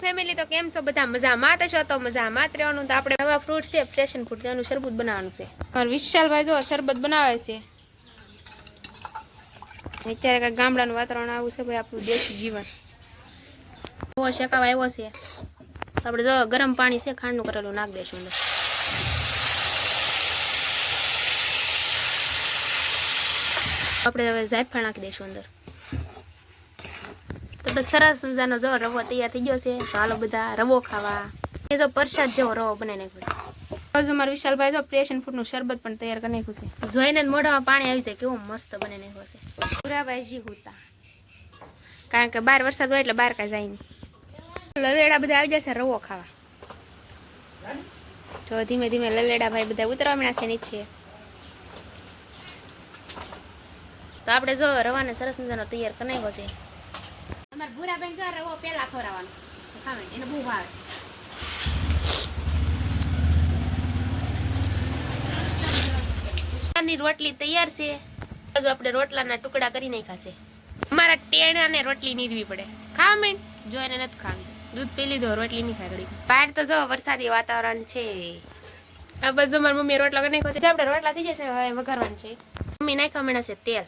Family તો કેમ છો? બધા મજામાં? તો છો તો મજામાં. જ રહેવાનું તો આપણે નવા ફ્રૂટ છે ફ્રેશન ફ્રૂટ તેનું શરબત બનાવવાનું છે. પણ વિશાલભાઈ જો શરબત બનાવે છે. અત્યારે કાંઈ ગામડાનું વાતાવરણ આવું છે ભાઈ આપણું દેશી જીવન. એવો શેકાવા આવ્યો છે. આપણે જો ગરમ પાણી છે ખાંડનું કરેલું નાખ દઈશું અંદર. આપણે હવે જાયફળ નાખી દઈશું અંદર. તો સરસ મજાનો જો રવો તૈયાર થઈ ગયો છે. તો હાલો બધા રવો ખાવા. એ તો પ્રસાદ જેવો રવો બનાવી નાખ્યો છે. હજુ મારા વિશાલભાઈ તો પ્રેશન ફૂડનું શરબત પણ તૈયાર કરી નાખ્યું છે. જોઈને જ મોઢામાં પાણી આવી જાય કેવો મસ્ત બની નાખ્યો છે. પુરાભાઈજી હોતા. કારણ કે બાર વરસાદ હોય એટલે બહાર કાંઈ જાય નહીં. લલેડા બધા આવી જશે રવો ખાવા. જો ધીમે ધીમે લલેડા ભાઈ બધા ઉતરવા મળ્યા છે નીચે. તો આપણે જો રવાને સરસ મજાનો તૈયાર કરી નાખ્યો છે. અમાર ભૂરાબેન જો રવો પેલા ખવડાવવાનો. ખાવે, એને બહુ ભાવે. ની રોટલી તૈયાર છે. હજુ આપણે રોટલાના ટુકડા કરી નાખ્યા છે. અમારા ટેણાને રોટલી નીરવી પડે. ખા મેં જો એને નથી ખાવી. દૂધ પી લીધો, રોટલી નહીં ખાગડી બહાર તો જો વરસાદી વાતાવરણ છે. આ બધું મારી મમ્મી રોટલા કરી નાખ્યો છે. આપણે રોટલા થઈ જશે, હવે વઘારવાનું છે. મમ્મી નાખ્યા મેળા છે તેલ.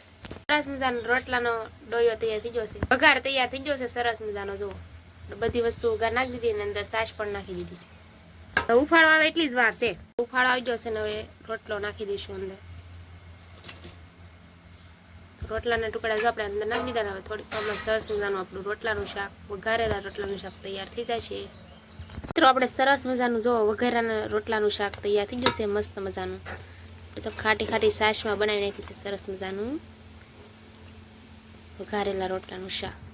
સરસ મજાનો રોટલાનો ડોયો તૈયાર થઈ ગયો વઘાર તૈયાર થઈ ગયો સરસ મજાનો જો બધી વસ્તુ વઘાર નાખી દીધી અને અંદર સાસ પણ નાખી દીધી છે. ઉફાળો આવે એટલી જ વાર છે. ઉફાળો આવી ગયો ને હવે રોટલો નાખી દઈશું અંદર. રોટલાના ટુકડા જો આપણે અંદર નાખી દીધા હવે થોડીક આપણે સરસ મજાનું આપણું રોટલાનું શાક, વઘારેલા રોટલાનું શાક તૈયાર થઈ જાય છે. મિત્રો, આપણે સરસ મજાનું જો વઘારેલા રોટલાનું શાક તૈયાર થઈ ગયું છે, મસ્ત મજાનું. ખાટી ખાટી સાસમાં બનાવી નાખ્યું છે સરસ મજાનું. વઘારેલા રોટલાનું શાક